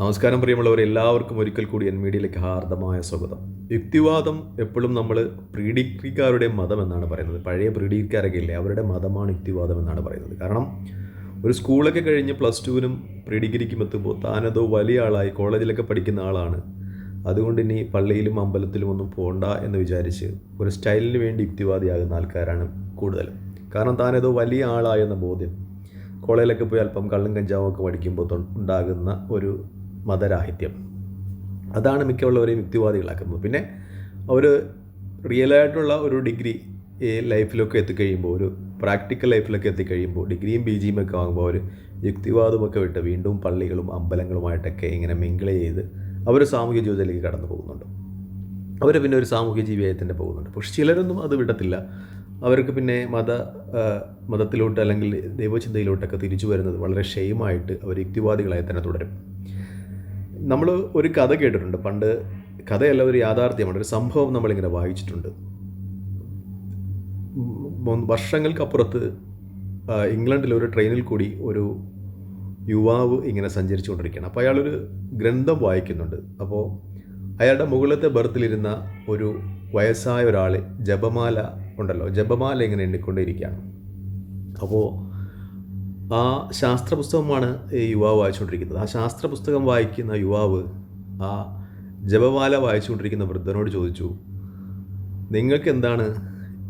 നമസ്കാരം പ്രിയമുള്ളവർ എല്ലാവർക്കും ഒരിക്കൽ കൂടി എൻ മീഡിയയിലേക്ക് ഹാർദമായ സ്വാഗതം. യുക്തിവാദം എപ്പോഴും നമ്മൾ പ്രീഡിഗ്രിക്കാരുടെ മതം എന്നാണ് പറയുന്നത്. പഴയ പ്രീഡിഗ്രിക്കാരൊക്കെ ഇല്ലേ അവരുടെ മതമാണ് യുക്തിവാദം എന്നാണ് പറയുന്നത്. കാരണം ഒരു സ്കൂളൊക്കെ കഴിഞ്ഞ് പ്ലസ് ടുവിനും പ്രീ ഡിഗ്രിക്കും എത്തുമ്പോൾ താനതോ വലിയ ആളായി കോളേജിലൊക്കെ പഠിക്കുന്ന ആളാണ്. അതുകൊണ്ട് ഇനി പള്ളിയിലും അമ്പലത്തിലും ഒന്നും പോകണ്ട എന്ന് വിചാരിച്ച് ഒരു സ്റ്റൈലിന് വേണ്ടി യുക്തിവാദിയാകുന്ന ആൾക്കാരാണ് കൂടുതൽ കാരണം താനേതോ വലിയ ആളായെന്ന ബോധ്യം കോളേജിലൊക്കെ പോയി അല്പം കള്ളും കഞ്ചാവും ഒക്കെ പഠിക്കുമ്പോൾ ഉണ്ടാകുന്ന ഒരു മതരാഹിത്യം. അതാണ് മിക്കവുള്ളവരെയും യുക്തിവാദികളാക്കുന്നത്. പിന്നെ അവർ റിയലായിട്ടുള്ള ഒരു ഡിഗ്രി ഈ ലൈഫിലൊക്കെ എത്തിക്കഴിയുമ്പോൾ ഒരു പ്രാക്ടിക്കൽ ലൈഫിലൊക്കെ എത്തിക്കഴിയുമ്പോൾ ഡിഗ്രിയും പി ജിയും ഒക്കെ വാങ്ങുമ്പോൾ അവർ യുക്തിവാദമൊക്കെ വിട്ട് വീണ്ടും പള്ളികളും അമ്പലങ്ങളുമായിട്ടൊക്കെ ഇങ്ങനെ മിങ്കിൾ ചെയ്ത് അവർ സാമൂഹ്യ ജീവിതത്തിലേക്ക് കടന്നു പോകുന്നുണ്ട്. അവർ പിന്നെ ഒരു സാമൂഹ്യ തന്നെ പോകുന്നുണ്ട്. പക്ഷെ ചിലരൊന്നും അത് വിടത്തില്ല. അവർക്ക് പിന്നെ മത മതത്തിലോട്ട് അല്ലെങ്കിൽ ദൈവചിന്തയിലോട്ടൊക്കെ തിരിച്ചു വരുന്നത് വളരെ ഷെയിമായിട്ട് അവർ യുക്തിവാദികളായി തന്നെ തുടരും. നമ്മൾ ഒരു കഥ കേട്ടിട്ടുണ്ട്. പണ്ട് കഥയല്ല ഒരു യാഥാർത്ഥ്യമാണ്. ഒരു സംഭവം നമ്മളിങ്ങനെ വായിച്ചിട്ടുണ്ട്. വർഷങ്ങൾക്കപ്പുറത്ത് ഇംഗ്ലണ്ടിൽ ഒരു ട്രെയിനിൽ കൂടി ഒരു യുവാവ് ഇങ്ങനെ സഞ്ചരിച്ചുകൊണ്ടിരിക്കുകയാണ്. അപ്പോൾ അയാളൊരു ഗ്രന്ഥം വായിക്കുന്നുണ്ട്. അപ്പോൾ അയാളുടെ മുകളിലത്തെ ബർത്തിലിരുന്ന ഒരു വയസ്സായ ഒരാൾ ജപമാല ഉണ്ടല്ലോ ജപമാല ഇങ്ങനെ എണ്ണിക്കൊണ്ടേയിരിക്കുകയാണ് അപ്പോൾ ആ ശാസ്ത്ര പുസ്തകമാണ് ഈ യുവാവ് വായിച്ചുകൊണ്ടിരിക്കുന്നത്. ആ ശാസ്ത്ര പുസ്തകം വായിക്കുന്ന യുവാവ് ആ ജപമാല വായിച്ചുകൊണ്ടിരിക്കുന്ന വൃദ്ധനോട് ചോദിച്ചു നിങ്ങൾക്ക് എന്താണ്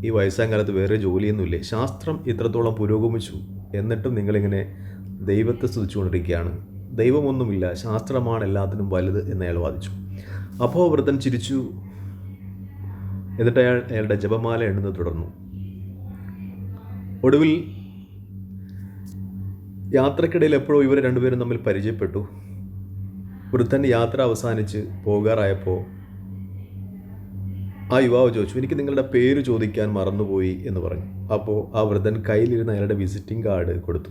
ഈ വയസ്സാം കാലത്ത് വേറെ ജോലിയൊന്നുമില്ലേ? ശാസ്ത്രം ഇത്രത്തോളം പുരോഗമിച്ചു എന്നിട്ടും നിങ്ങളിങ്ങനെ ദൈവത്തെ സ്തുതിച്ചുകൊണ്ടിരിക്കുകയാണ്. ദൈവമൊന്നുമില്ല ശാസ്ത്രമാണ് എല്ലാത്തിനും വലുത് എന്ന് അയാൾ വാദിച്ചു. അപ്പോൾ വൃദ്ധൻ ചിരിച്ചു എന്നിട്ട് അയാൾ അയാളുടെ ജപമാല എണ്ണുന്നത് തുടർന്നു. ഒടുവിൽ യാത്രക്കിടയിൽ എപ്പോഴും ഇവർ രണ്ടുപേരും തമ്മിൽ പരിചയപ്പെട്ടു. വൃദ്ധൻ യാത്ര അവസാനിച്ച് പോകാറായപ്പോൾ ആ യുവാവ് ചോദിച്ചു എനിക്ക് നിങ്ങളുടെ പേര് ചോദിക്കാൻ മറന്നുപോയി എന്ന് പറഞ്ഞു. അപ്പോൾ ആ വൃദ്ധൻ കയ്യിലിരുന്ന അയാളുടെ വിസിറ്റിംഗ് കാർഡ് കൊടുത്തു.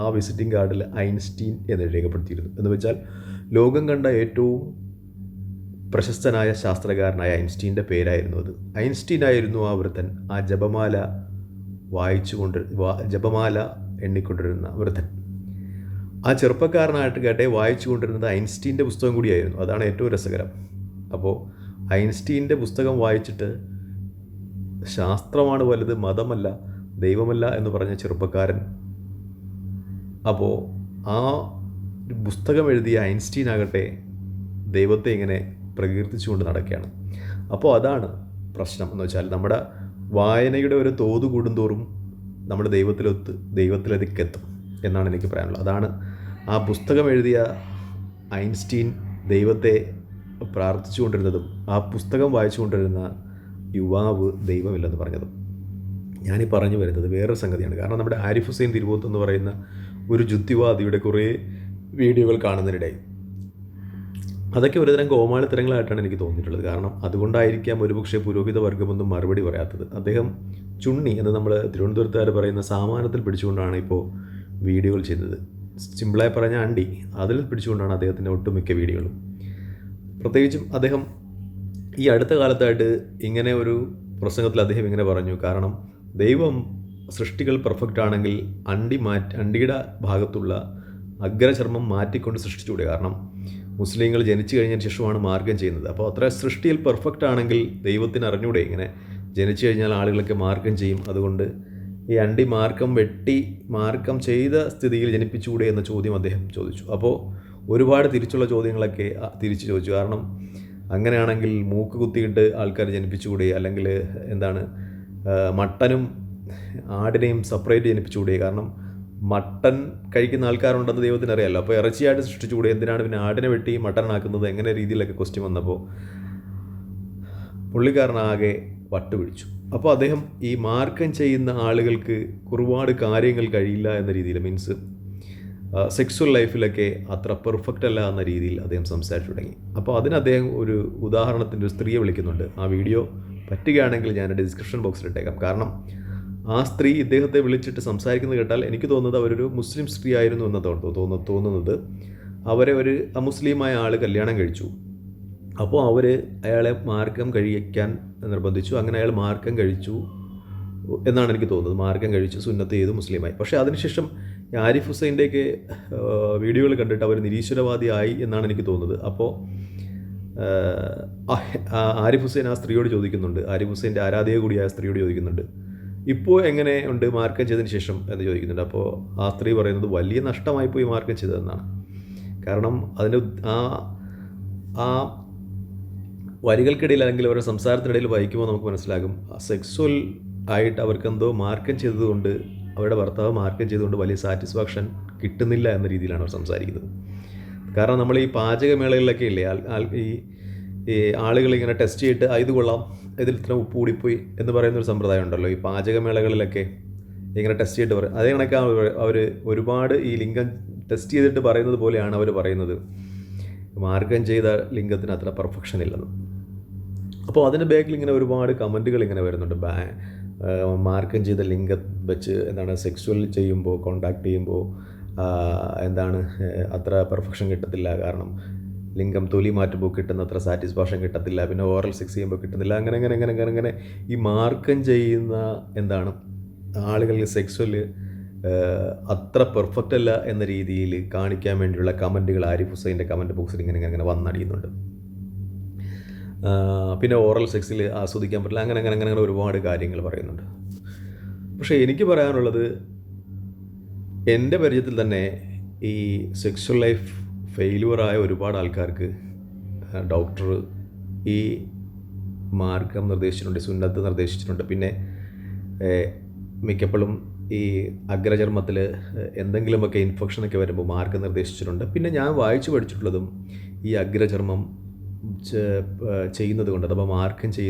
ആ വിസിറ്റിംഗ് കാർഡിൽ ഐൻസ്റ്റീൻ എന്ന് രേഖപ്പെടുത്തിയിരുന്നു. എന്ന് വെച്ചാൽ ലോകം കണ്ട ഏറ്റവും പ്രശസ്തനായ ശാസ്ത്രകാരനായ ഐൻസ്റ്റീന്റെ പേരായിരുന്നു അത്. ഐൻസ്റ്റീൻ ആയിരുന്നു ആ വൃദ്ധൻ. ആ ജപമാല വായിച്ചുകൊണ്ട് ജപമാല എണ്ണിക്കൊണ്ടിരുന്ന വൃദ്ധൻ. ആ ചെറുപ്പക്കാരനായിട്ട് കേട്ടെ വായിച്ചു കൊണ്ടിരുന്നത് ഐൻസ്റ്റീന്റെ പുസ്തകം കൂടിയായിരുന്നു. അതാണ് ഏറ്റവും രസകരം. അപ്പോൾ ഐൻസ്റ്റീന്റെ പുസ്തകം വായിച്ചിട്ട് ശാസ്ത്രമാണ് വലുത് മതമല്ല ദൈവമല്ല എന്ന് പറഞ്ഞ ചെറുപ്പക്കാരൻ. അപ്പോൾ ആ പുസ്തകം എഴുതിയ ഐൻസ്റ്റീൻ ആകട്ടെ ദൈവത്തെ ഇങ്ങനെ പ്രകീർത്തിച്ചുകൊണ്ട് നടക്കുകയാണ്. അപ്പോൾ അതാണ് പ്രശ്നം എന്ന് വെച്ചാൽ നമ്മുടെ വായനയുടെ ഒരു തോത് കൂടുന്തോറും നമ്മുടെ ദൈവത്തിലൊത്ത് ദൈവത്തിലതിക്കെത്തും എന്നാണ് എനിക്ക് പറയാനുള്ളത്. അതാണ് ആ പുസ്തകം എഴുതിയ ഐൻസ്റ്റീൻ ദൈവത്തെ പ്രാർത്ഥിച്ചുകൊണ്ടിരുന്നതും ആ പുസ്തകം വായിച്ചുകൊണ്ടിരുന്ന യുവാവ് ദൈവമില്ലെന്ന് പറഞ്ഞതും. ഞാനീ പറഞ്ഞു വരുന്നത് വേറൊരു സംഗതിയാണ്. കാരണം നമ്മുടെ ആരിഫ് ഹുസൈൻ തിരുവോത്ത് എന്ന് പറയുന്ന ഒരു ജുദ്ധിവാദിയുടെ കുറേ വീഡിയോകൾ കാണുന്നതിനിടയിൽ അതൊക്കെ ഒരുതരം കോമാളിത്തരങ്ങളായിട്ടാണ് എനിക്ക് തോന്നിയിട്ടുള്ളത്. കാരണം അതുകൊണ്ടായിരിക്കാം ഒരുപക്ഷെ പുരോഹിത വർഗമൊന്നും മറുപടി പറയാത്തത്. അദ്ദേഹം ചുണ്ണി എന്ന് നമ്മൾ തിരുവനന്തപുരത്തുകാർ പറയുന്ന സാമാനത്തിൽ പിടിച്ചുകൊണ്ടാണ് ഇപ്പോൾ വീഡിയോകൾ ചെയ്യുന്നത്. സിമ്പിളായി പറഞ്ഞ അണ്ടി അതിൽ പിടിച്ചുകൊണ്ടാണ് അദ്ദേഹത്തിന്റെ ഒട്ടുമിക്ക വീഡിയോകളും. പ്രത്യേകിച്ചും അദ്ദേഹം ഈ അടുത്ത കാലത്തായിട്ട് ഇങ്ങനെ ഒരു പ്രസംഗത്തിൽ അദ്ദേഹം ഇങ്ങനെ പറഞ്ഞു. കാരണം ദൈവം സൃഷ്ടികൾ പെർഫെക്റ്റ് ആണെങ്കിൽ അണ്ടി മാറ്റി അണ്ടിയുടെ ഭാഗത്തുള്ള അഗ്രചർമ്മം മാറ്റിക്കൊണ്ട് സൃഷ്ടിച്ചുകൂടെ. കാരണം മുസ്ലിങ്ങൾ ജനിച്ചു കഴിഞ്ഞതിന് ശേഷമാണ് മാർഗം ചെയ്യുന്നത്. അപ്പോൾ അത്ര സൃഷ്ടിയിൽ പെർഫെക്റ്റ് ആണെങ്കിൽ ദൈവത്തിന് അറിഞ്ഞൂടെ ഇങ്ങനെ ജനിച്ചു കഴിഞ്ഞാൽ ആളുകളൊക്കെ മാർഗം ചെയ്യും. അതുകൊണ്ട് ഈ അണ്ടി മാർക്കം വെട്ടി മാർക്കം ചെയ്ത സ്ഥിതിയിൽ ജനിപ്പിച്ചുകൂടെ എന്ന ചോദ്യം അദ്ദേഹം ചോദിച്ചു. അപ്പോൾ ഒരുപാട് തിരിച്ചുള്ള ചോദ്യങ്ങളൊക്കെ തിരിച്ച് ചോദിച്ചു. കാരണം അങ്ങനെയാണെങ്കിൽ മൂക്ക് കുത്തിയിട്ട് ആൾക്കാർ ജനിപ്പിച്ചുകൂടെ? അല്ലെങ്കിൽ എന്താണ് മട്ടനും ആടിനെയും സെപ്പറേറ്റ് ജനിപ്പിച്ചുകൂടെ? കാരണം മട്ടൻ കഴിക്കുന്ന ആൾക്കാരുണ്ടെന്ന് ദൈവത്തിന് അറിയാമല്ലോ അപ്പോൾ ഇറച്ചിയായിട്ട് സൃഷ്ടിച്ചുകൂടെ? എന്തിനാണ് പിന്നെ ആടിനെ വെട്ടി മട്ടനാക്കുന്നത്? എങ്ങനെ രീതിയിലൊക്കെ ക്വസ്റ്റ്യൻ വന്നപ്പോൾ പുള്ളിക്കാരനാകെ വട്ടുപിടിച്ചു. അപ്പോൾ അദ്ദേഹം ഈ മാർക്കം ചെയ്യുന്ന ആളുകൾക്ക് ഒരുപാട് കാര്യങ്ങൾ കഴിയില്ല എന്ന രീതിയിൽ മീൻസ് സെക്സ്വൽ ലൈഫിലൊക്കെ അത്ര പെർഫെക്റ്റ് അല്ല എന്ന രീതിയിൽ അദ്ദേഹം സംസാരിച്ചു തുടങ്ങി. അപ്പോൾ അതിന് അദ്ദേഹം ഒരു ഉദാഹരണത്തിന്റെ ഒരു സ്ത്രീയെ വിളിക്കുന്നുണ്ട്. ആ വീഡിയോ പറ്റുകയാണെങ്കിൽ ഞാൻ ഡിസ്ക്രിപ്ഷൻ ബോക്സിൽ ഇട്ടേക്കാം. കാരണം ആ സ്ത്രീ ഇദ്ദേഹത്തെ വിളിച്ചിട്ട് സംസാരിക്കുന്നത് കേട്ടാൽ എനിക്ക് തോന്നുന്നത് അവരൊരു മുസ്ലിം സ്ത്രീ ആയിരുന്നു എന്ന് തോന്നുന്നു തോന്നുന്നത്. അവരെ ഒരു അമുസ്ലിമായ ആൾ കല്യാണം കഴിച്ചു. അപ്പോൾ അവർ അയാളെ മാർഗം കഴിക്കാൻ നിർബന്ധിച്ചു. അങ്ങനെ അയാൾ മാർഗം കഴിച്ചു എന്നാണ് എനിക്ക് തോന്നുന്നത്. മാർഗം കഴിച്ചു സുന്നത്ത് ചെയ്തു മുസ്ലിമായി. പക്ഷേ അതിനുശേഷം ആരിഫ് ഹുസൈന്റെയൊക്കെ വീഡിയോകൾ കണ്ടിട്ട് അവർ നിരീശ്വരവാദിയായി എന്നാണ് എനിക്ക് തോന്നുന്നത്. അപ്പോൾ ആരിഫ് ഹുസൈൻ ആ സ്ത്രീയോട് ചോദിക്കുന്നുണ്ട്. ആരിഫ് ഹുസൈന്റെ ആരാധക കൂടിയായ സ്ത്രീയോട് ചോദിക്കുന്നുണ്ട്. ഇപ്പോൾ എങ്ങനെ ഉണ്ട് മാർക്കം ചെയ്തതിന് ശേഷം എന്ന് ചോദിക്കുന്നുണ്ട്. അപ്പോൾ ആ സ്ത്രീ പറയുന്നത് വലിയ നഷ്ടമായി പോയി മാർക്കം ചെയ്തതെന്നാണ്. കാരണം അതിന്റെ ആ ആ വരികൾക്കിടയിൽ അല്ലെങ്കിൽ അവരുടെ സംസാരത്തിനിടയിൽ വായിക്കുമ്പോൾ നമുക്ക് മനസ്സിലാകും. സെക്സ്വൽ ആയിട്ട് അവർക്ക് എന്തോ മാർക്കം ചെയ്തതുകൊണ്ട് അവരുടെ ഭർത്താവ് മാർക്കം ചെയ്തുകൊണ്ട് വലിയ സാറ്റിസ്ഫാക്ഷൻ കിട്ടുന്നില്ല എന്ന രീതിയിലാണ് അവർ സംസാരിക്കുന്നത്. കാരണം നമ്മൾ ഈ പാചകമേളകളിലൊക്കെ ഇല്ലേ ഈ ഈ ആളുകൾ ഇങ്ങനെ ടെസ്റ്റ് ചെയ്തിട്ട് "ആ, ഇത് കൊള്ളാം ഇതിൽ ഇത്ര ഉപ്പ് കൂടിപ്പോയി എന്ന് പറയുന്ന ഒരു സമ്പ്രദായം ഉണ്ടല്ലോ. ഈ പാചകമേളകളിലൊക്കെ ഇങ്ങനെ ടെസ്റ്റ് ചെയ്തിട്ട് പറയും അതേ കണക്കാണ് അവർ ഒരുപാട് ഈ ലിംഗം ടെസ്റ്റ് ചെയ്തിട്ട് പറയുന്നത് പോലെയാണ് അവർ പറയുന്നത്. മാർഗം ചെയ്ത ലിംഗത്തിന് അത്ര പെർഫെക്ഷൻ ഇല്ലെന്ന്. അപ്പോൾ അതിന്റെ ബാക്കിൽ ഇങ്ങനെ ഒരുപാട് കമന്റുകൾ ഇങ്ങനെ വരുന്നുണ്ട്. ബാ മാർക്കം ചെയ്ത ലിങ്ക് വെച്ച് എന്താണ് സെക്സ്വൽ ചെയ്യുമ്പോൾ കോണ്ടാക്ട് ചെയ്യുമ്പോൾ എന്താണ് അത്ര പെർഫെക്ഷൻ കിട്ടത്തില്ല. കാരണം ലിംഗം തൊലി മാറ്റുമ്പോൾ കിട്ടുന്ന അത്ര സാറ്റിസ്ഫാക്ഷൻ കിട്ടത്തില്ല. പിന്നെ ഓറൽ സെക്സ് ചെയ്യുമ്പോൾ കിട്ടുന്നില്ല. അങ്ങനെ അങ്ങനെ അങ്ങനെ അങ്ങനെ അങ്ങനെ ഈ മാർക്കം ചെയ്യുന്ന എന്താണ് ആളുകളിൽ സെക്സ്വൽ അത്ര പെർഫെക്റ്റ് അല്ല എന്ന രീതിയിൽ കാണിക്കാൻ വേണ്ടിയുള്ള കമന്റുകൾ ആരിഫ് ഹുസൈന്റെ കമന്റ് ബോക്സിൽ ഇങ്ങനെ ഇങ്ങനെ വന്നടിയുന്നുണ്ട്. പിന്നെ ഓറൽ സെക്സിൽ ആസ്വദിക്കാൻ പറ്റില്ല. അങ്ങനെ അങ്ങനെ അങ്ങനെ അങ്ങനെ ഒരുപാട് കാര്യങ്ങൾ പറയുന്നുണ്ട്. പക്ഷേ എനിക്ക് പറയാനുള്ളത് എന്റെ പരിചയത്തിൽ തന്നെ ഈ സെക്സ്വൽ ലൈഫ് ഫെയിലുവറായ ഒരുപാട് ആൾക്കാർക്ക് ഡോക്ടർ ഈ മാർഗം നിർദ്ദേശിച്ചിട്ടുണ്ട് സുന്നത്ത് നിർദ്ദേശിച്ചിട്ടുണ്ട്. പിന്നെ മിക്കപ്പോഴും ഈ അഗ്രചർമ്മത്തിൽ എന്തെങ്കിലുമൊക്കെ ഇൻഫെക്ഷനൊക്കെ വരുമ്പോൾ മാർഗം നിർദ്ദേശിച്ചിട്ടുണ്ട്. പിന്നെ ഞാൻ വായിച്ചു പഠിച്ചിട്ടുള്ളതും ഈ അഗ്രചർമ്മം ചെയ്യുന്നത് കൊണ്ട് അഥവാ മാർക്കം ചെയ്യുന്നത്